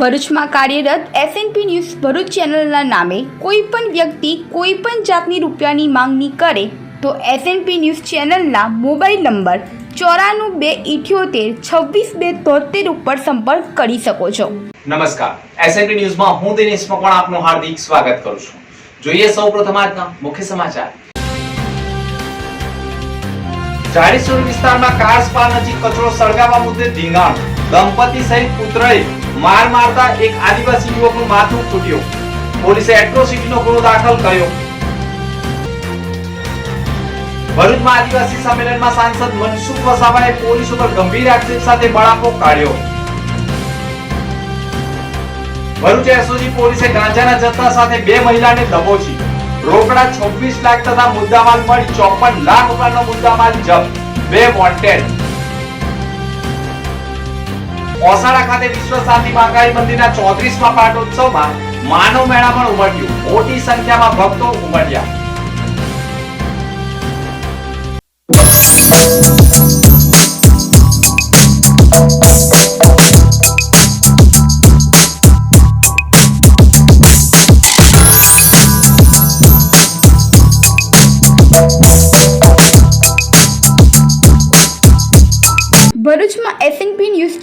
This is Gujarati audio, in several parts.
ભરૂચમાં કાર્યરત એસએનપી ન્યૂઝ ભરૂચ ચેનલના નામે કોઈ પણ વ્યક્તિ કોઈ પણ જાતની રૂપિયાની માંગણી કરે તો એસએનપી ન્યૂઝ ચેનલના મોબાઈલ નંબર ચોરાણું બે ઇઠ્યોતેર છવ્વીસ બે તોતેર ઉપર સંપર્ક કરી શકો છો. નમસ્કાર. એસએનપી ન્યૂઝમાં હું દિનેશ મકવાણ આપનું હાર્દિક સ્વાગત કરું છું. જોઈએ સૌપ્રથમ આજના મુખ્ય સમાચાર. જાડેશ્વર વિસ્તારમાં કાર સ્પા નજીક કચરો સળગાવવા મુદ્દે ધીંગાણ દંપતી સહિત પુત્રએ માર મારતા એક આદિવાસી યુવકનું માથું ફૂટ્યું. પોલીસે એટ્રોસિટીનો ગુનો દાખલ કર્યો. ભરૂચમાં આદિવાસી સંમેલનમાં સાંસદ મનસુખ વસાવાએ પોલીસ ઉપર ગંભીર આક્ષેપ સાથે બળાપો કાઢ્યો. ભરૂચ એસઓજી પોલીસે ગાંજાના જથ્થા સાથે બે મહિલાને દબોચી. રોકડા 26 લાખ તથા મુદ્દામાલ મળી 54 લાખ રૂપિયાનો મુદ્દામાલ જપ્ત. બે વોન્ટેડ. ઓસાડા ખાતે વિશ્વ શાંતિ મહાકાળી મંદિરના 34મા પાટોત્સવમાં માનવ મેળા પણ ઉમટ્યું. મોટી સંખ્યામાં ભક્તો ઉમટ્યા. ભરૂચમાં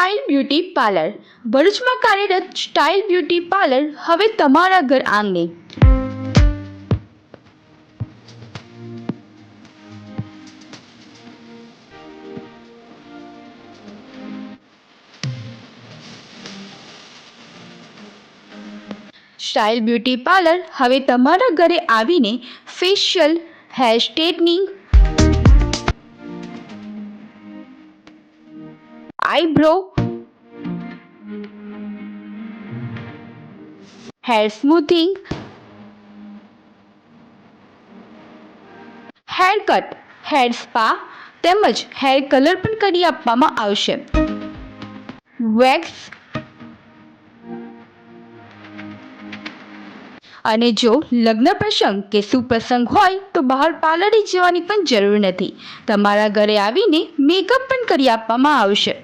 Style beauty parlour. ભરૂચમાં કાર્યરત સ્ટાઇલ બ્યુટી પાર્લર હવે તમારા ઘર આંગણે. સ્ટાઇલ બ્યુટી પાર્લર હવે તમારા ઘરે આવીને facial, hair straightening eyebrow hair smoothing hair cut hair spa તેમજ હેર કલર પણ કરી આપવામાં આવશે. વેક્સ અને જો લગ્ન પ્રસંગ કે સુપ્રસંગ હોય તો બહાર પાર્લરે જવાની પણ જરૂર નથી. તમારા ઘરે આવીને મેકઅપ પણ કરી આપવામાં આવશે.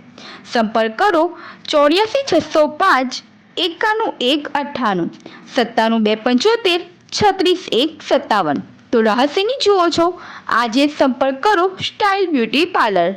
સંપર્ક કરો ચોર્યાસી છસો પાંચ એકાણું એક અઠ્ઠાણું સત્તાણું બે પંચોતેર છત્રીસ એક સત્તાવન તો રહસ્યની જુઓ છો. આજે સંપર્ક કરો style beauty parlour.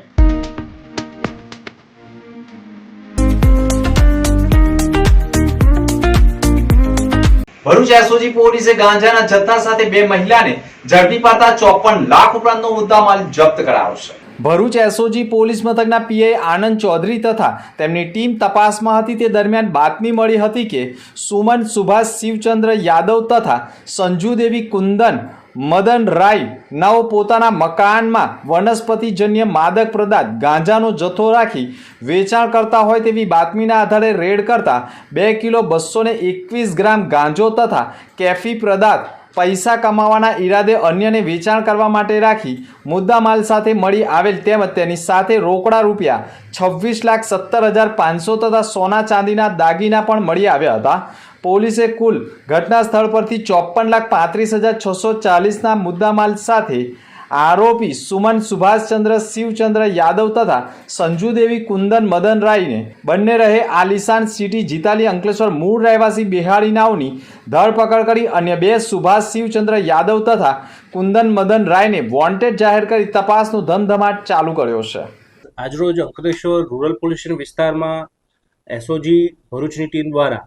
Bharuch SOG પોલીસે ગાંજાના જથ્થા સાથે બે મહિલાને ઝડપી પાડતા ચોપન લાખ ઉપરાંતનો મુદ્દામાલ જપ્ત કરાયો છે. ભરૂચ એસઓજી પોલીસ મથકના પીઆઈ આનંદ ચૌધરી તથા તેમની ટીમ તપાસમાં હતી તે દરમિયાન બાતમી મળી હતી કે સુમન સુભાષ શિવચંદ્ર યાદવ તથા સંજુદેવી કુંદન, મદન રાય નાઓ પોતાના મકાનમાં વનસ્પતિજન્ય માદક પદાર્થ ગાંજાનો જથ્થો રાખી વેચાણ કરતા હોય તેવી બાતમીના આધારે રેડ કરતા બે કિલો બસો એકવીસ ગ્રામ ગાંજો તથા કેફી પદાર્થ પૈસા કમાવાના ઈરાદે અન્યને વેચાણ કરવા માટે રાખી મુદ્દામાલ સાથે મળી આવેલ તેમજ તેની સાથે રોકડા રૂપિયા છવ્વીસ લાખ સત્તર હજાર પાંચસો તથા સોના ચાંદીના દાગીના પણ મળી આવ્યા હતા. પોલીસે કુલ ઘટના સ્થળ પરથી ચોપન લાખ પાંત્રીસ હજાર છસો ચાલીસના મુદ્દામાલ સાથે આરોપી સુમન સુભાષચંદ્ર, શિવચંદ્ર યાદવ તથા સંજુદેવી કુંદન મદન રાયને બંને રહે આલિશાન સિટી જીતાલી અંકલેશ્વર મૂળ રહેવાસી બિહારીનાઓની ધરપકડ કરી અન્ય બે સુભાષ, શિવચંદ્ર યાદવ તથા કુંદન મદન રાયને વોન્ટેડ જાહેર કરી તપાસનો ધમધમાટ ચાલુ કર્યો છે. આજરોજ અંકલેશ્વર રૂરલ પોલીસ વિસ્તારમાં એસઓજી ભરૂચની ટીમ દ્વારા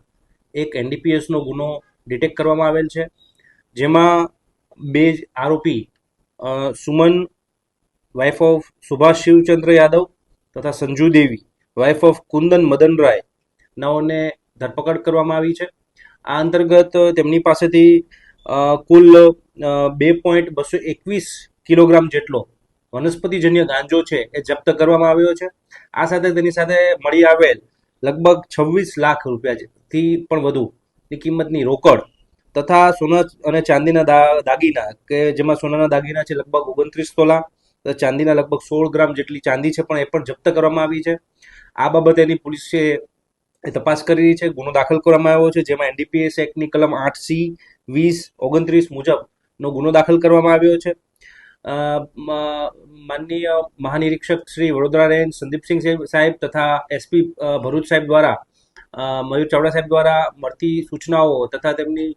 એક એનડીપીએસનો ગુનો ડિટેક્ટ કરવામાં આવેલ છે, જેમાં બે આરોપી સુમન વાઇફ ઓફ સુભાષ શિવચંદ્ર યાદવ તથા સંજુ દેવી વાઇફ ઓફ કુંદન મદન રાય ધરપકડ કરવામાં આવી છે. આ અંતર્ગત તેમની પાસેથી કુલ બે પોઈન્ટ બસો એકવીસ કિલોગ્રામ જેટલો વનસ્પતિજન્ય ગાંજો છે એ જપ્ત કરવામાં આવ્યો છે. આ સાથે તેની સાથે મળી આવેલ લગભગ છવ્વીસ લાખ રૂપિયાથી પણ વધુની કિંમતની રોકડ તથા સોના અને ચાંદીના દાગીના, કે જેમાં સોનાના દાગીના છે લગભગ ઓગણત્રીસ તોલા ચાંદીના લગભગ સોળ ગ્રામ જેટલી ચાંદી છે, પણ એ પણ જપ્ત કરવામાં આવી છે. આ બાબતે એની પોલીસે તપાસ કરી રહી છે, ગુનો દાખલ કરવામાં આવ્યો છે, જેમાં એનડીપીએસ એક્ટની કલમ આઠ સી વીસ ઓગણત્રીસ મુજબનો ગુનો દાખલ કરવામાં આવ્યો છે. માનનીય મહાનિરીક્ષક શ્રી વડોદરા રેન્જ સંદીપસિંહ સાહેબ- તથા એસપી ભરૂચ સાહેબ દ્વારા મયુર ચાવડા સાહેબ દ્વારા મળતી સૂચનાઓ તથા તેમની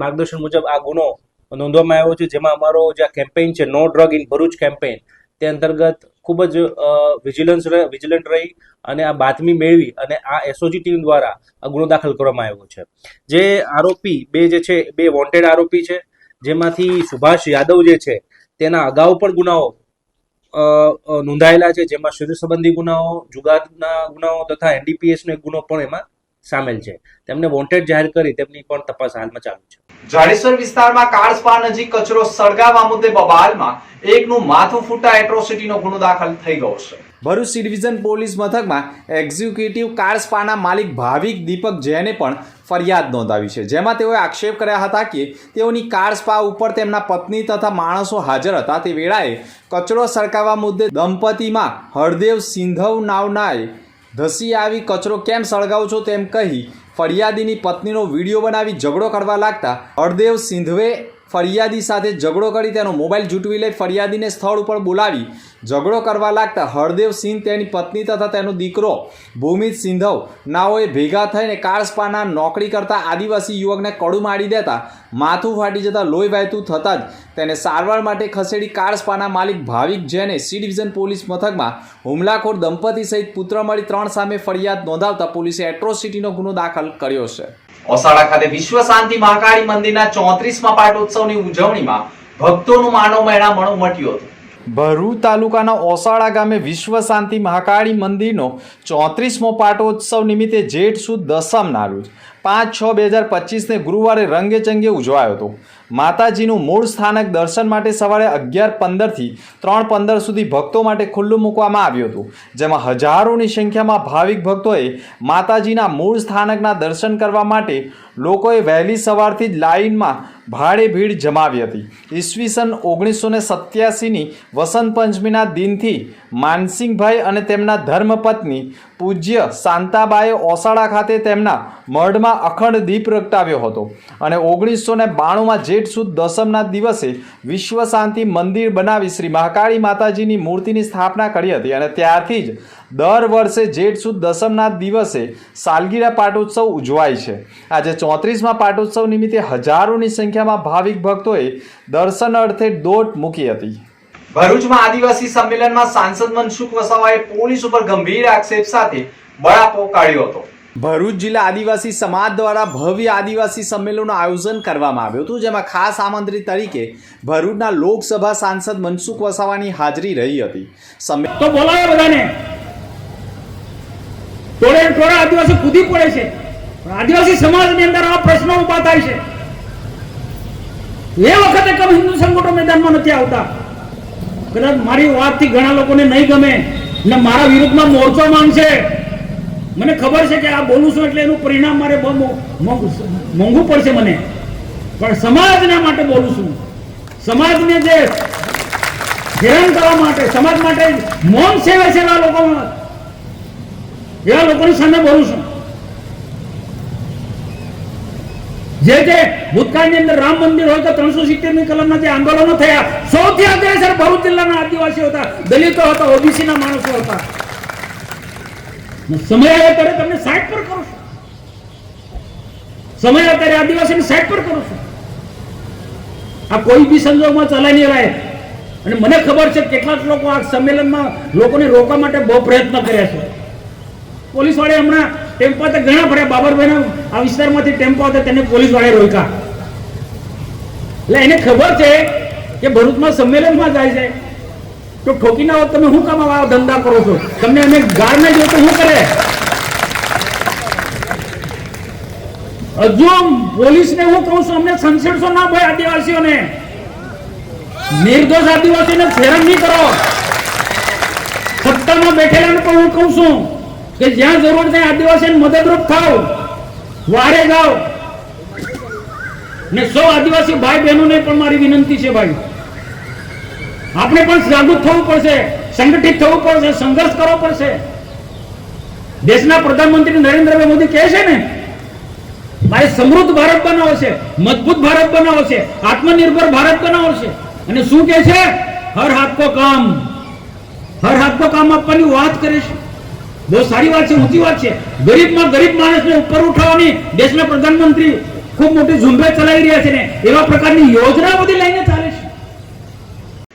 માર્ગદર્શન મુજબ આ ગુનો નોંધવામાં આવ્યો છે, જેમાં અમારો જે આ કેમ્પેઇન છે no drug in Bharuch campaign તે અંતર્ગત ખૂબ જ વિજિલન્સ વિજિલન્ટ રહી અને આ બાતમી મેળવી અને આ એસઓજી ટીમ દ્વારા આ ગુનો દાખલ કરવામાં આવ્યો છે. જે આરોપી, બે જે છે, બે વોન્ટેડ આરોપી છે, જેમાંથી સુભાષ યાદવ જે છે, તેના અગાઉ પણ ગુનાઓ નોંધાયેલા છે, જેમાં શરીર સંબંધી ગુનાઓ, જુગારના ગુનાઓ તથા એનડીપીએસનો એક ગુનો પણ એમાં સામેલ છે. તેમને વોન્ટેડ જાહેર કરી તેમની પણ તપાસ હાલમાં ચાલુ છે. જાડેશ્વર વિસ્તારમાં કાર સ્પા નજીક કચરો સળગાવવા મુદ્દે બબાલમાં એકનું માથું ફૂટા એટ્રોસિટીનો ગુનો દાખલ થઈ ગયો છે. ભરૂચ ડિવિઝન પોલીસ મથકમાં એક્ઝિક્યુટિવ કાર સ્પાના માલિક ભાવિક દીપક જૈને પણ ફરિયાદ નોંધાવી છે. જેમાં તેઓએ આક્ષેપ કર્યા હતા કે તેઓની કાર સ્પા ઉપર તેમના પત્ની તથા માણસો હાજર હતા. તે વેળાએ કચરો સળગાવવા મુદ્દે દંપતીમાં હરદેવ સિંધવ નાવનાએ ધસી આવી કચરો કેમ સળગાવો છો તેમ કહી ફરિયાદીની પત્નીનો વીડિયો બનાવી ઝઘડો કરવા લાગતા હરદેવ સિંધવે ફરિયાદી સાથે ઝઘડો કરી તેનો મોબાઈલ જૂટવી લઈ ફરિયાદીને સ્થળ ઉપર બોલાવી ઝઘડો કરવા લાગતા હરદેવ સિંહ તેની પત્ની તથા તેનો દીકરો ભૂમિત સિંધવ નાઓએ ભેગા થઈને કાળસ્પાના નોકરી કરતા આદિવાસી યુવકને કડું મારી દેતા માથું ફાટી જતાં લોહી વહેતું થતાં જ તેને સારવાર માટે ખસેડી કાળસ્પાના માલિક ભાવિક જૈને સી ડિવિઝન પોલીસ મથકમાં હુમલાખોર દંપતી સહિત પુત્ર મળી ત્રણ સામે ફરિયાદ નોંધાવતા પોલીસે એટ્રોસિટીનો ગુનો દાખલ કર્યો છે. ઓસાડા ખાતે વિશ્વ શાંતિ મહાકાળી મંદિરના ચોત્રીસમાં પાટોત્સવની ઉજવણીમાં ભક્તોનું માનવ મહેણામણું મટ્યું હતું. ભરૂચ તાલુકાના ઓસાળા ગામે વિશ્વ શાંતિ મહાકાળી મંદિરનો ચોત્રીસમો પાટોત્સવ નિમિત્તે જેઠ સુદ દસમના રોજ પાંચ છ બે હજાર પચીસને ગુરુવારે રંગેચંગે ઉજવાયો હતો. માતાજીનું મૂળ સ્થાનક દર્શન માટે સવારે અગિયાર પંદરથી ત્રણ પંદર સુધી ભક્તો માટે ખુલ્લું મૂકવામાં આવ્યું હતું. જેમાં હજારોની સંખ્યામાં ભાવિક ભક્તોએ માતાજીના મૂળ સ્થાનકના દર્શન કરવા માટે લોકોએ વહેલી સવારથી જ લાઇનમાં ભારે ભીડ જમાવી હતી. ઈસવીસન ઓગણીસો ને સત્યાસીની વસંત પંચમીના દિનથી માનસિંહભાઈ અને તેમના ધર્મપત્ની પૂજ્ય શાંતાબાએ ઓસાળા ખાતે તેમના મઢમાં અખંડ દીપ પ્રગટાવ્યો હતો અને ઓગણીસો ને બાણુંમાં જેઠ સુદ દસમના દિવસે વિશ્વ શાંતિ મંદિર બનાવી શ્રી મહાકાળી માતાજીની મૂર્તિની સ્થાપના કરી હતી અને ત્યારથી જ દર વર્ષે જેઠ સુદ દસમના દિવસે સાલગીરા પાટોત્સવ ઉજવાય છે. આજે ચોત્રીસમાં પાટોત્સવ નિમિત્તે હજારોની સંખ્યામાં ભાવિક ભક્તોએ દર્શન અર્થે દોટ મૂકી હતી. ભરૂચમાં આદિવાસી સંમેલનમાં સાંસદ મનસુખ વસાવાએ પોલીસ ઉપર ગંભીર આક્ષેપ સાથે બળાપો કાઢ્યો હતો. ભરૂચ જિલ્લા આદિવાસી સમાજ દ્વારા ભવ્ય આદિવાસી સંમેલનનું આયોજન કરવામાં આવ્યું હતું જેમાં ખાસ આમંત્રિત તરીકે ભરૂચના લોકસભા સાંસદ મનસુખ વસાવાની હાજરી રહી હતી. તો બોલાવો બધાને. ટોળે આદિવાસી કૂદી પડે છે. આદિવાસી સમાજની અંદર આ પ્રશ્નો ઊભા થાય છે. એ વખતે કમ હિન્દુ સંગઠનો મેદાનમાં નથી આવતા. કદાચ મારી વાતથી ઘણા લોકોને નહીં ગમે ને મારા વિરુદ્ધમાં મોરચો માંગશે. મને ખબર છે કે આ બોલું છું એટલે એનું પરિણામ મારે મોંઘું પડશે મને. પણ સમાજના માટે બોલું છું. સમાજને જે હેરાન કરવા માટે, સમાજ માટે મૌન સેવે એવા લોકો એવા લોકોની સામે બોલું છું. જે જે ભૂતકાળની અંદર રામ મંદિર હોય તો ત્રણસો સિત્તેરની કલમના જે આંદોલનો થયા, સૌથી અગ્રેસર ભરૂચ જિલ્લાના આદિવાસીઓ હતા, દલિતો હતા ઓબીસી ના માણસો હતા. સમય આવે ત્યારે તમને સાઈડ પર કરું છું. સમય આવે ત્યારે આદિવાસીની સાઈડ પર કરું છું. આ કોઈ બી સંજોગમાં ચલાય નહીં રહે અને મને ખબર છે કેટલાક લોકો આ સંમેલનમાં લોકોને રોકવા માટે બહુ પ્રયત્ન કર્યા છે. પોલીસ વાળે હમણાં ટેમ્પો તો ઘણા ફર્યા બાબરભાઈ આ વિસ્તારમાંથી ટેમ્પો હતા તેને પોલીસ વાળે રોક્યા. એટલે એને ખબર છે કે ભરૂચમાં સંમેલનમાં જાય છે. તો ઠોકી ના તમે શું કામ આવા ધંધા કરો છો? તમને અમે ગાર ના જો તો શું કરે? હજુ પોલીસને હું કહું છું, અમને સંસેડશો ના ભાઈ આદિવાસીઓને. નિર્દોષ આદિવાસીને હેરાન નહીં કરો. સત્તામાં બેઠેલાને પણ હું કહું છું કે જ્યાં જરૂર ત્યાં આદિવાસીને મદદરૂપ થાવ. વારે જાઓ ને સૌ આદિવાસી ભાઈ બહેનોને પણ મારી વિનંતી છે ભાઈ. આપણે પણ જાગૃત થવું પડશે, સંગઠિત થવું પડશે, સંઘર્ષ કરવો પડશે. દેશના પ્રધાનમંત્રી નરેન્દ્રભાઈ મોદી કહે છે ને મારે સમૃદ્ધ ભારત બનાવો છે, મજબૂત ભારત બનાવો છે, આત્મનિર્ભર ભારત બનાવો છે. અને શું કે છે? હર હાથ કો કામ. હર હાથ કો કામ આપવાની વાત કરે છે. બહુ સારી વાત છે ઊંચી વાત છે. ગરીબમાં ગરીબ માણસને ઉપર ઉઠાવવાની દેશના પ્રધાનમંત્રી ખૂબ મોટી ઝુંબેશ ચલાવી રહ્યા છે ને એવા પ્રકારની યોજના બધી લઈને ચાલે છે.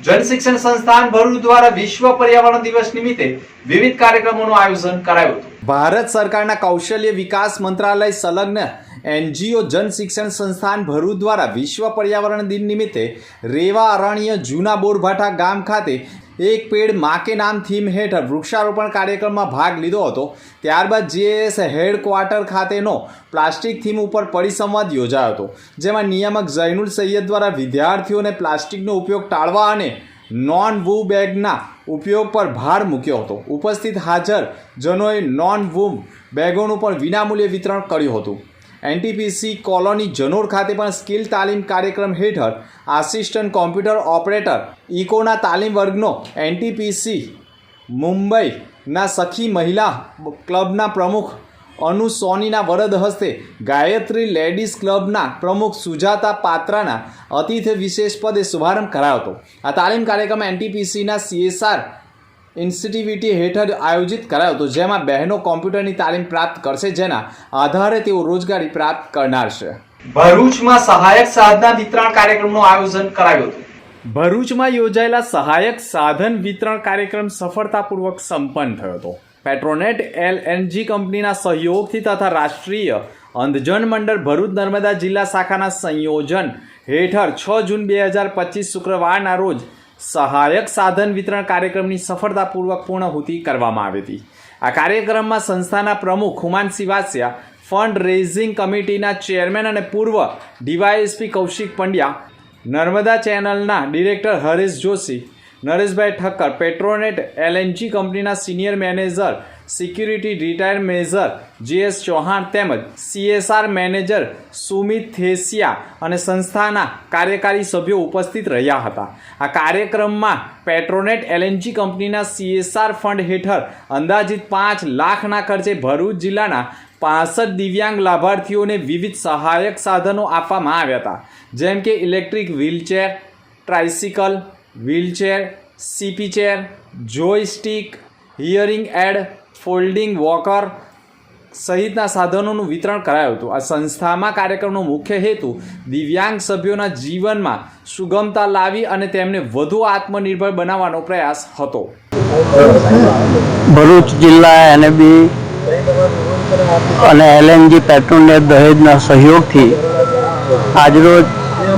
જન શિક્ષણ સંસ્થાન ભરૂચ દ્વારા વિશ્વ પર્યાવરણ દિવસ નિમિત્તે વિવિધ કાર્યક્રમોનું આયોજન કરાયું હતું. ભારત સરકારના કૌશલ્ય વિકાસ મંત્રાલય સંલગ્ન એનજીઓ જન શિક્ષણ સંસ્થાન ભરૂચ દ્વારા વિશ્વ પર્યાવરણ દિન નિમિત્તે રેવા અરણ્ય જૂના બોરભાઠા ગામ ખાતે એક પેડમાં નામ થીમ હેઠળ વૃક્ષારોપણ કાર્યક્રમમાં ભાગ લીધો હતો. ત્યારબાદ જીએએસ હેડક્વાર્ટર ખાતેનો પ્લાસ્ટિક થીમ ઉપર પરિસંવાદ યોજાયો હતો, જેમાં નિયામક ઝૈનુલ સૈયદ દ્વારા વિદ્યાર્થીઓને પ્લાસ્ટિકનો ઉપયોગ ટાળવા અને નોન વૂ બેગના ઉપયોગ પર ભાર મૂક્યો હતો. ઉપસ્થિત હાજર જનોએ નોન વૂમ બેગોનું પણ વિનામૂલ્યે વિતરણ કર્યું હતું. એનટીપીસી કોલોની જનોર ખાતે પણ સ્કિલ તાલીમ કાર્યક્રમ હેઠળ આસિસ્ટન્ટ કોમ્પ્યુટર ઓપરેટર ઇકોના તાલીમ વર્ગનો એનટીપીસી મુંબઈના સખી મહિલા ક્લબના પ્રમુખ અનુ સોનીના વરદ હસ્તે ગાયત્રી લેડીઝ ક્લબના પ્રમુખ સુજાતા પાત્રાના અતિથિ વિશેષ પદે શુભારંભ કરાયો હતો. આ તાલીમ કાર્યક્રમ એનટીપીસીના સીએસઆર ઇન્સ્ટિટ્યુટી હેઠળ આયોજિત કરાયો હતો જેમાં બહેનો કોમ્પ્યુટરની તાલીમ પ્રાપ્ત કરશે જેના આધારે તેઓ રોજગારી પ્રાપ્ત કરનાર છે. ભરૂચમાં સહાયક સાધના વિતરણ કાર્યક્રમનું આયોજન કરાયું હતું. ભરૂચમાં યોજાયેલા સહાયક સાધન વિતરણ કાર્યક્રમ સફળતાપૂર્વક સંપન્ન થયો હતો. પેટ્રોનેટ એલએનજી કંપનીના સહયોગથી તથા રાષ્ટ્રીય અંધજન મંડળ ભરૂચ નર્મદા જિલ્લા શાખાના સંયોજન હેઠળ છ જૂન બે હજાર પચીસ શુક્રવારના રોજ સહાયક સાધન વિતરણ કાર્યક્રમની સફળતાપૂર્વક પૂર્ણહુતિ કરવામાં આવી હતી. આ કાર્યક્રમમાં સંસ્થાના પ્રમુખ હુમાન સિવાસિયા, ફંડ રેઝિંગ કમિટીના ચેરમેન અને પૂર્વ ડીવાયએસપી કૌશિક પંડ્યા, નર્મદા ચેનલના director Haresh Joshi, Nareshbhai Thakkar, Petronet LNG કંપનીના senior manager security retire major GS Chauhan તેમજ સીએસઆર મેનેજર સુમિત થેસિયા અને સંસ્થાના કાર્યકારી સભ્યો ઉપસ્થિત રહ્યા હતા. આ કાર્યક્રમમાં પેટ્રોનેટ એલએનજી કંપનીના સીએસઆર ફંડ હેઠળ અંદાજિત પાંચ લાખના ખર્ચે ભરૂચ જિલ્લાના પાસઠ દિવ્યાંગ લાભાર્થીઓને વિવિધ સહાયક સાધનો આપવામાં આવ્યા હતા. જેમ કે electric wheelchair, tricycle wheelchair, CP chair, joystick, hearing aid folding walker સહિતના સાધનોનું વિતરણ કરાયું હતું. આ સંસ્થામાં કાર્યક્રમનો મુખ્ય હેતુ દિવ્યાંગ સભ્યોના જીવનમાં સુગમતા લાવી અને તેમને વધુ આત્મનિર્ભર બનાવવાનો પ્રયાસ હતો. ભરૂચ જિલ્લા એનએબી અને એલએનજી પેટ્રોલને દહેજના સહયોગથી આજરોજ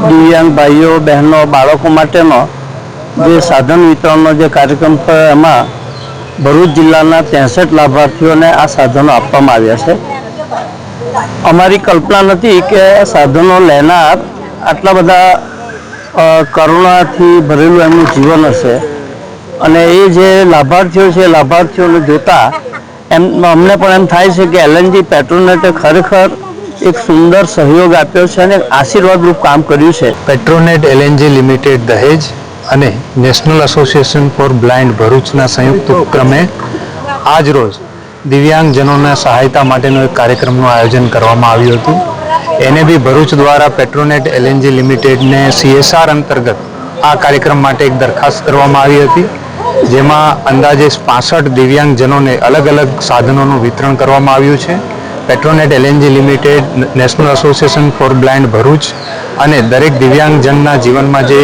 દિવ્યાંગ ભાઈઓ, બહેનો, બાળકો માટેનો જે સાધન વિતરણનો જે કાર્યક્રમ થયો, એમાં ભરૂચ જિલ્લાના ત્રેસઠ લાભાર્થીઓને આ સાધનો આપવામાં આવ્યા છે. અમારી કલ્પના નથી કે સાધનો લેનાર આટલા બધા કરુણાથી ભરેલું એમનું જીવન હશે. અને એ જે લાભાર્થીઓ છે લાભાર્થીઓને જોતા એમ, અમને પણ એમ થાય છે કે એલએનજી પેટ્રોનેટે ખરેખર એક સુંદર સહયોગ આપ્યો છે અને આશીર્વાદરૂપ કામ કર્યું છે. પેટ્રોનેટ એલએનજી લિમિટેડ દહેજ અને નેશનલ એસોસિએશન ફોર બ્લાઇન્ડ ભરૂચના સંયુક્ત ઉપક્રમે આજ રોજ દિવ્યાંગજનોના સહાયતા માટેનો એક કાર્યક્રમનું આયોજન કરવામાં આવ્યું હતું. એને બી ભરૂચ દ્વારા પેટ્રોનેટ એલએનજી લિમિટેડને સીએસઆર અંતર્ગત આ કાર્યક્રમ માટે એક દરખાસ્ત કરવામાં આવી હતી, જેમાં અંદાજે પાસઠ દિવ્યાંગજનોને અલગ અલગ સાધનોનું વિતરણ કરવામાં આવ્યું છે. Petronet LNG limited, national association for blind Bharuch અને દરેક દિવ્યાંગજનના જીવનમાં જે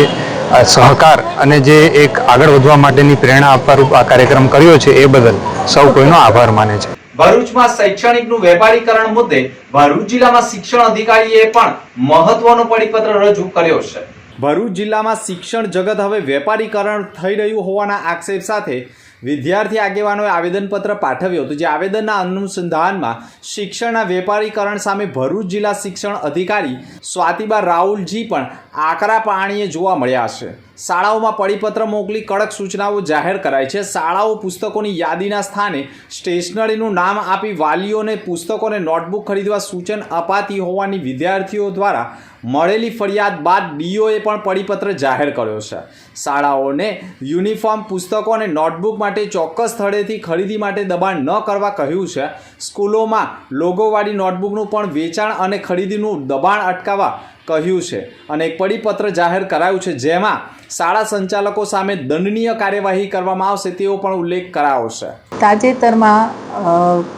સહકાર અને જે એક આગળ વધવા માટેની પ્રેરણા આપવારૂપ આ કાર્યક્રમ કર્યો છે એ બદલ સૌ કોઈનો આભાર માને છે. ભરૂચમાં શૈક્ષણિકનું વેપારીકરણ મુદ્દે ભરૂચ જિલ્લામાં શિક્ષણ અધિકારીએ પણ મહત્વનો પરિપત્ર રજૂ કર્યો છે. ભરૂચ જિલ્લામાં શિક્ષણ જગત હવે વેપારીકરણ થઈ રહ્યું હોવાના આક્ષેપ સાથે વિદ્યાર્થી આગેવાનોએ આવેદનપત્ર પાઠવ્યું હતું જે આવેદનના અનુસંધાનમાં શિક્ષણના વેપારીકરણ સામે ભરૂચ જિલ્લા શિક્ષણ અધિકારી સ્વાતિબા રાહુલજી પણ આકરા પાણીએ જોવા મળ્યા છે. શાળાઓમાં પરિપત્ર મોકલી કડક સૂચનાઓ જાહેર કરાઈ છે. શાળાઓ પુસ્તકોની યાદીના સ્થાને સ્ટેશનરીનું નામ આપી વાલીઓને પુસ્તકોને નોટબુક ખરીદવા સૂચન અપાતી હોવાની વિદ્યાર્થીઓ દ્વારા મળેલી ફરિયાદ બાદ ડીઓએ પણ પરિપત્ર જાહેર કર્યો છે. શાળાઓને યુનિફોર્મ પુસ્તકો અને નોટબુક માટે ચોક્કસ સ્થળેથી ખરીદી માટે દબાણ ન કરવા કહ્યું છે. સ્કૂલોમાં લોગોવાળી નોટબુકનું પણ વેચાણ અને ખરીદીનું દબાણ અટકાવવા કહ્યું છે. અને એક પરિપત્ર જાહેર કરાયું છે જેમાં શાળા સંચાલકો સામે દંડનીય કાર્યવાહી કરવામાં આવશે તેવો પણ ઉલ્લેખ કરાયો છે. તાજેતરમાં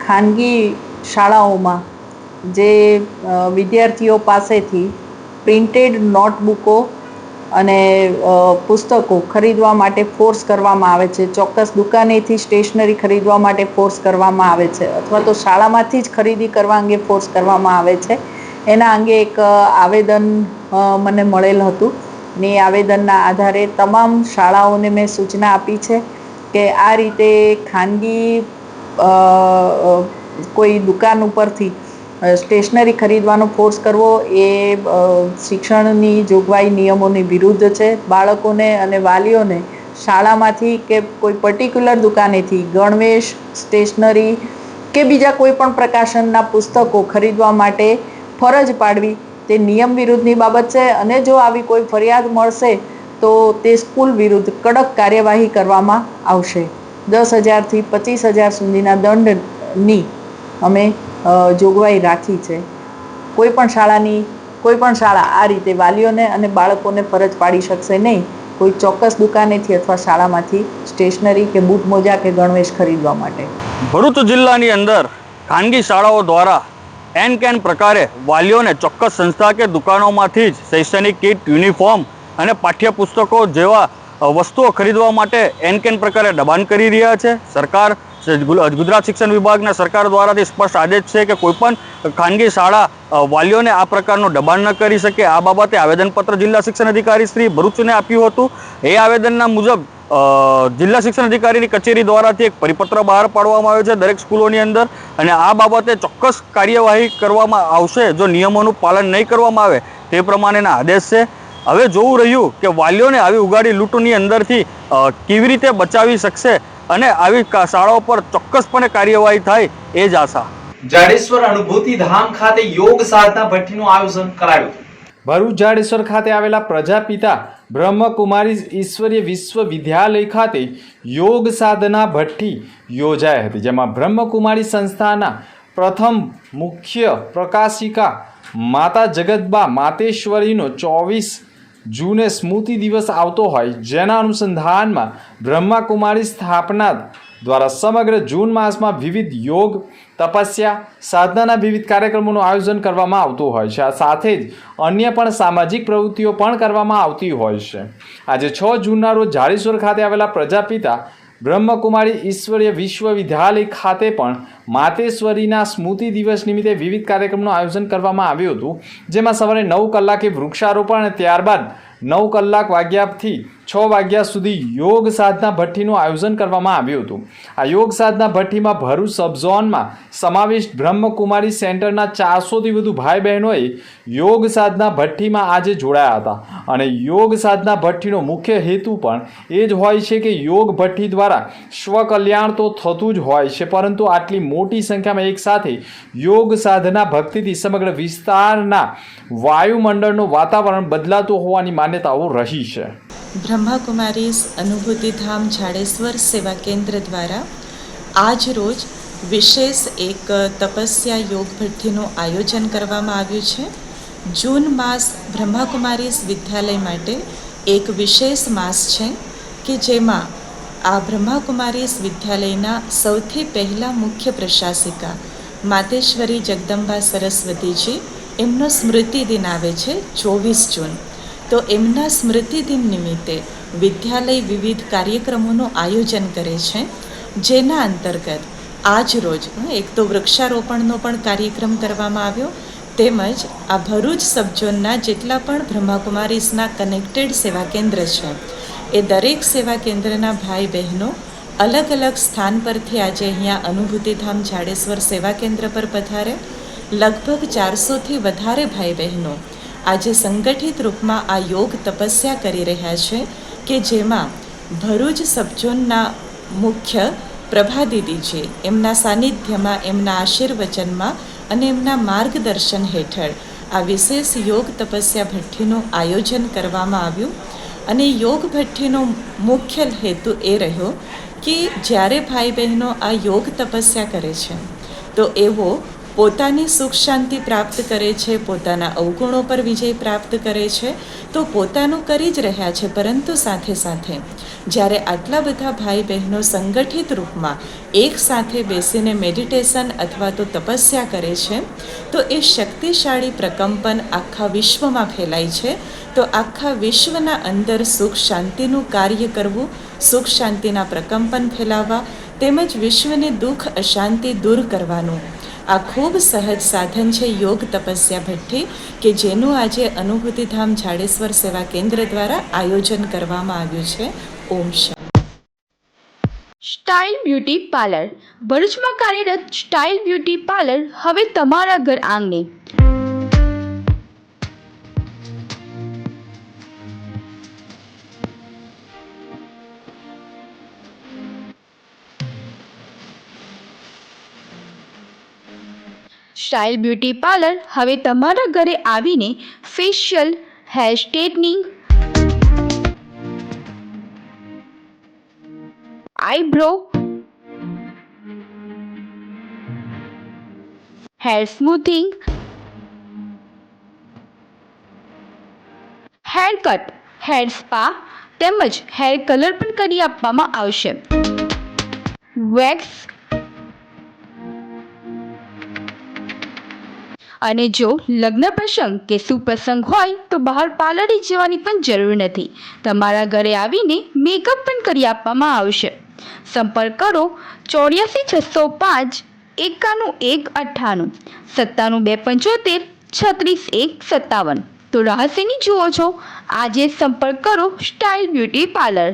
ખાનગી શાળાઓમાં જે વિદ્યાર્થીઓ પાસેથી પ્રિન્ટેડ નોટબુકો અને પુસ્તકો ખરીદવા માટે ફોર્સ કરવામાં આવે છે. ચોક્કસ દુકાનેથી સ્ટેશનરી ખરીદવા માટે ફોર્સ કરવામાં આવે છે અથવા તો શાળામાંથી જ ખરીદી કરવા અંગે ફોર્સ કરવામાં આવે છે. એના અંગે એક આવેદન મને મળેલ હતું. ને એ આવેદનના આધારે તમામ શાળાઓને મેં સૂચના આપી છે કે આ રીતે ખાનગી કોઈ દુકાન ઉપરથી સ્ટેશનરી ખરીદવાનો ફોર્સ કરવો એ શિક્ષણની જોગવાઈ નિયમોની વિરુદ્ધ છે. બાળકોને અને વાલીઓને શાળામાંથી કે કોઈ પર્ટિક્યુલર દુકાનેથી ગણવેશ, સ્ટેશનરી કે બીજા કોઈ પણ પ્રકાશનના પુસ્તકો ખરીદવા માટે ફરજ પાડવી. તે નિયમ વિરુદ્ધની બાબત છે અને જો આવી કોઈ ફરિયાદ મળશે, તો તે સ્કૂલ વિરુદ્ધ કડક કાર્યવાહી કરવામાં આવશે. દસ હજારથી પચીસ હજાર સુધીના દંડની અમે જોગવાઈ રાખી છે. કોઈ પણ શાળાની, કોઈ પણ શાળા આ રીતે વાલીઓને અને બાળકોને ફરજ પાડી શકશે નહીં. કોઈ ચોક્કસ દુકાનેથી અથવા શાળામાંથી સ્ટેશનરી કે બૂટ મોજા કે ગણવેશ ખરીદવા માટે. ભરૂચ જિલ્લાની અંદર ખાનગી શાળાઓ દ્વારા એન કેન પ્રકારે વાલીઓને ચોક્કસ સંસ્થા કે દુકાનોમાંથી જ શૈક્ષણિક કીટ, યુનિફોર્મ અને પાઠ્યપુસ્તકો જેવા વસ્તુઓ ખરીદવા માટે એન કેન પ્રકારે દબાણ કરી રહ્યા છે. સરકાર ગુજરાત શિક્ષણ વિભાગના સરકાર દ્વારાથી સ્પષ્ટ આદેશ છે કે કોઈપણ ખાનગી શાળા વાલીઓને આ પ્રકારનું દબાણ ન કરી શકે. આ બાબતે આવેદનપત્ર જિલ્લા શિક્ષણ અધિકારી શ્રી ભરૂચને આપ્યું હતું. એ આવેદનના મુજબ જિલ્લા શિક્ષણ અધિકારીની કચેરી દ્વારાથી એક પરિપત્ર બહાર પાડવામાં આવ્યો છે દરેક સ્કૂલોની અંદર અને આ બાબતે ચોક્કસ કાર્યવાહી કરવામાં આવશે જો નિયમોનું પાલન નહીં કરવામાં આવે તે પ્રમાણેના આદેશ છે. હવે જોવું રહ્યું કે વાલીઓને આવી ઉગાડી લૂંટની અંદરથી કેવી રીતે બચાવી શકશે અને આવી શાળાઓ પર ચોક્કસપણે કાર્યવાહી થાય એ જ આશા. જાડેશ્વર અનુભૂતિ ધામ ખાતે યોગ સાધના ભઠ્ઠીનું આયોજન કરાયું ભરૂચ જાડેશ્વર ખાતે આવેલા પ્રજાપિતા બ્રહ્મકુમારી ઈશ્વરીય વિશ્વવિદ્યાલય ખાતે યોગ સાધના ભઠ્ઠી યોજાઈ હતી, જેમાં બ્રહ્મકુમારી સંસ્થાના પ્રથમ મુખ્ય પ્રકાશિકા માતા જગતબા માતેશ્વરીનો ચોવીસ જૂને સ્મૃતિ દિવસ આવતો હોય, જેના અનુસંધાનમાં બ્રહ્માકુમારી સ્થાપના દ્વારા સમગ્ર જૂન માસમાં વિવિધ યોગ, તપસ્યા, સાધનાના વિવિધ કાર્યક્રમોનું આયોજન કરવામાં આવતું હોય છે. આ સાથે જ અન્ય પણ સામાજિક પ્રવૃત્તિઓ પણ કરવામાં આવતી હોય છે. આજે છ જૂનના રોજ ઝાડેશ્વર ખાતે આવેલા પ્રજાપિતા બ્રહ્મકુમારી ઈશ્વરીય વિશ્વવિદ્યાલય ખાતે પણ માતેશ્વરીના સ્મૃતિ દિવસ નિમિત્તે વિવિધ કાર્યક્રમનું આયોજન કરવામાં આવ્યું હતું. જેમાં સવારે નવ કલાકે વૃક્ષારોપણ અને ત્યારબાદ નવ કલાક વાગ્યાથી છ વાગ્યા સુધી યોગ સાધના ભઠ્ઠીનું આયોજન કરવામાં આવ્યું હતું. આ યોગ સાધના ભઠ્ઠીમાં ભરૂચ સબઝોનમાં સમાવિષ્ટ બ્રહ્મકુમારી સેન્ટરના ચારસોથી વધુ ભાઈ બહેનોએ યોગ સાધના ભઠ્ઠીમાં આજે જોડાયા હતા. અને યોગ સાધના ભઠ્ઠીનો મુખ્ય હેતુ પણ એ જ હોય છે કે યોગ ભઠ્ઠી દ્વારા સ્વકલ્યાણ તો થતું જ હોય છે, પરંતુ આટલી મોટી સંખ્યામાં એકસાથે યોગ સાધના ભક્તિથી સમગ્ર વિસ્તારના વાયુમંડળનું વાતાવરણ બદલાતું હોવાની માન્યતાઓ રહી છે. બ્રહ્માકુમારીઝ અનુભૂતિધામ જાડેશ્વર સેવા કેન્દ્ર દ્વારા આજ રોજ વિશેષ એક તપસ્યા યોગ ભઠ્ઠીનું આયોજન કરવામાં આવ્યું છે. જૂન માસ બ્રહ્માકુમારીઝ વિદ્યાલય માટે એક વિશેષ માસ છે કે જેમાં આ બ્રહ્માકુમારીસ વિદ્યાલયના સૌથી પહેલાં મુખ્ય પ્રશાસિકા માતેશ્વરી જગદંબા સરસ્વતીજી એમનો સ્મૃતિ દિન આવે છે ચોવીસ જૂન. તો એમના સ્મૃતિદિન નિમિત્તે વિદ્યાલય વિવિધ કાર્યક્રમોનું આયોજન કરે છે, જેના અંતર્ગત આજ રોજ એક તો વૃક્ષારોપણનો પણ કાર્યક્રમ કરવામાં આવ્યો, તેમજ આ ભરૂચ સબઝોનના જેટલા પણ બ્રહ્માકુમારીઝના કનેક્ટેડ સેવા કેન્દ્ર છે. એ દરેક સેવા કેન્દ્રના ભાઈ બહેનો અલગ અલગ સ્થાન પરથી આજે અહીંયા અનુભૂતિધામ જાડેશ્વર સેવા કેન્દ્ર પર પધારે. લગભગ ચારસોથી વધારે ભાઈ બહેનો આજે સંગઠિત રૂપમાં આ યોગ તપસ્યા કરી રહ્યા છે કે જેમાં ભરૂચ સબજોનના મુખ્ય પ્રભા દીદીજી એમના સાનિધ્યમાં, એમના આશીર્વચનમાં અને એમના માર્ગદર્શન હેઠળ આ વિશેષ યોગ તપસ્યા ભઠ્ઠીનું આયોજન કરવામાં આવ્યું. અને યોગ ભઠ્ઠીનો મુખ્ય હેતુ એ રહ્યો કે જ્યારે ભાઈ બહેનો આ યોગ તપસ્યા કરે છે, તો એવો પોતાની સુખ શાંતિ પ્રાપ્ત કરે છે, પોતાના અવગુણો પર વિજય પ્રાપ્ત કરે છે, તો પોતાનું કરી જ રહ્યા છે, પરંતુ સાથે સાથે જ્યારે આટલા બધા ભાઈ બહેનો સંગઠિત રૂપમાં એક સાથે બેસીને મેડિટેશન અથવા તો તપસ્યા કરે છે, તો એ શક્તિશાળી પ્રકંપન આખા વિશ્વમાં ફેલાય છે, તો આખા વિશ્વના અંદર સુખ શાંતિનું કાર્ય કરવું, સુખ શાંતિના પ્રકંપન ફેલાવવા, તેમજ વિશ્વને દુઃખ અશાંતિ દૂર કરવાનું આ ખૂબ સહજ સાધન છે યોગ તપસ્યા ભઠ્ઠી કે જેનું આજે અનુભૂતિધામ જાડેશ્વર સેવા કેન્દ્ર દ્વારા આયોજન કરવામાં આવ્યું છે. Om style beauty parlour. ભરૂચમાં કાર્યરત સ્ટાઇલ બ્યુટી પાર્લર હવે તમારા ઘર આંગણે. સ્ટાઇલ બ્યુટી પાર્લર હવે તમારા ઘરે આવીને facial hair straightening eyebrow hair smoothing hair cut hair spa તેમજ હેર કલર પણ કરી આપવામાં આવશે. વેક્સ અને જો લગ્ન પ્રસંગ કે સુપ્રસંગ હોય તો બહાર પાર્લરે જવાની પણ જરૂર નથી. તમારા ઘરે આવીને મેકઅપ પણ કરી આપવામાં આવશે. સંપર્ક કરો ચોર્યાસી છસો પાંચ એકાનું એક અઠ્ઠાણું. સત્તાણું બે પંચોતેર, છત્રીસ એક સત્તાવન. તો રહસ્યની જુઓ છો. આજે સંપર્ક કરો સ્ટાઇલ બ્યુટી પાર્લર.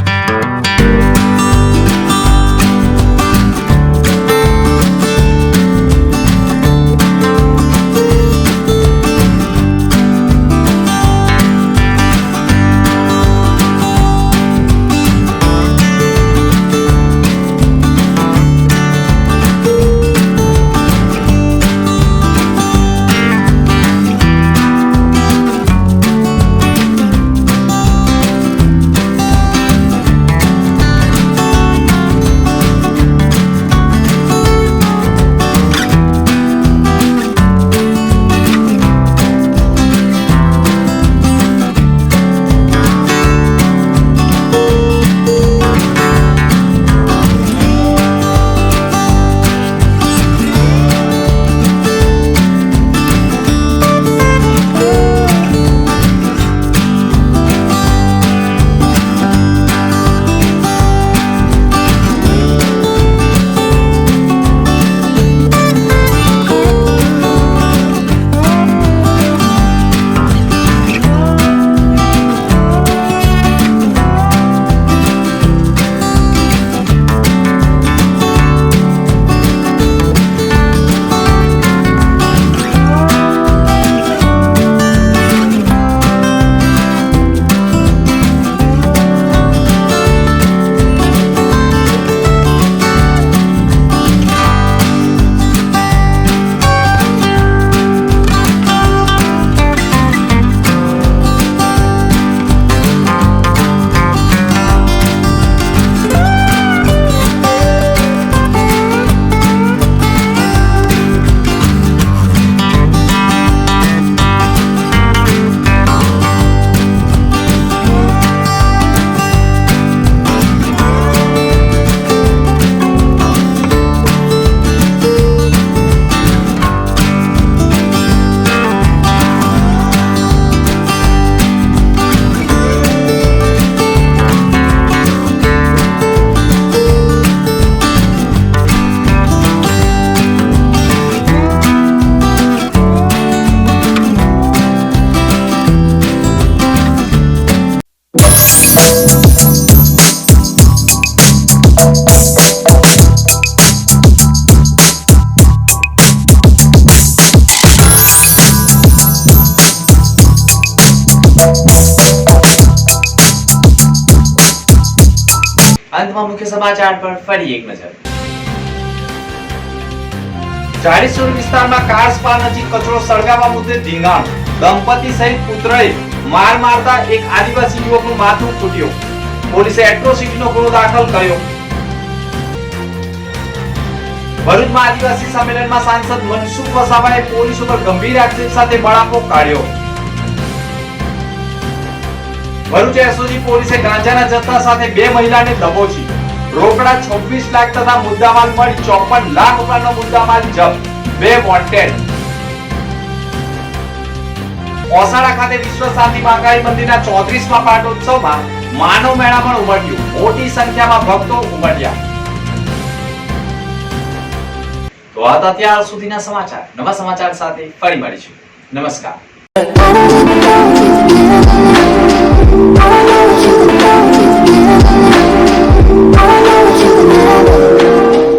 સમાચાર પર ફરી એક નજર. ચારીસોડ વિસ્તારમાં કાર સ્પા નજીક કચરો સળગાવવા મુદ્દે ધીંગાણ દંપતી સહિત પુત્રએ માર મારતા એક આદિવાસી યુવકનું માથું ફૂટ્યું. પોલીસે એટ્રોસિટીનો ગુનો દાખલ કર્યો. ભરૂચમાં આદિવાસી સંમેલનમાં સાંસદ મનસુખ વસાવાએ પોલીસ ઉપર ગંભીર આક્ષેપ સાથે બળાપો કાઢ્યો. ભરૂચ એસઓજી પોલીસે ગાંજાના જથ્થા સાથે બે મહિલાને દબોચી. રોકડા 26 લાખ તથા મુદ્દામાલ મળી 54 લાખ રૂપિયાનો મુદ્દામાલ જપ્ત. બે વોન્ટેડ ઓસાડા ખાતે વિશ્વ શાંતિ મહાકાળી મંદિરના 34મા પાટોત્સવમાં માનવ મેળા પણ ઉમટ્યું. મોટી સંખ્યામાં ભક્તો ઉમટ્યા. તો આ ત્યાં સુધીના સમાચાર. નવા સમાચાર સાથે ફરી મળીશું. નમસ્કાર.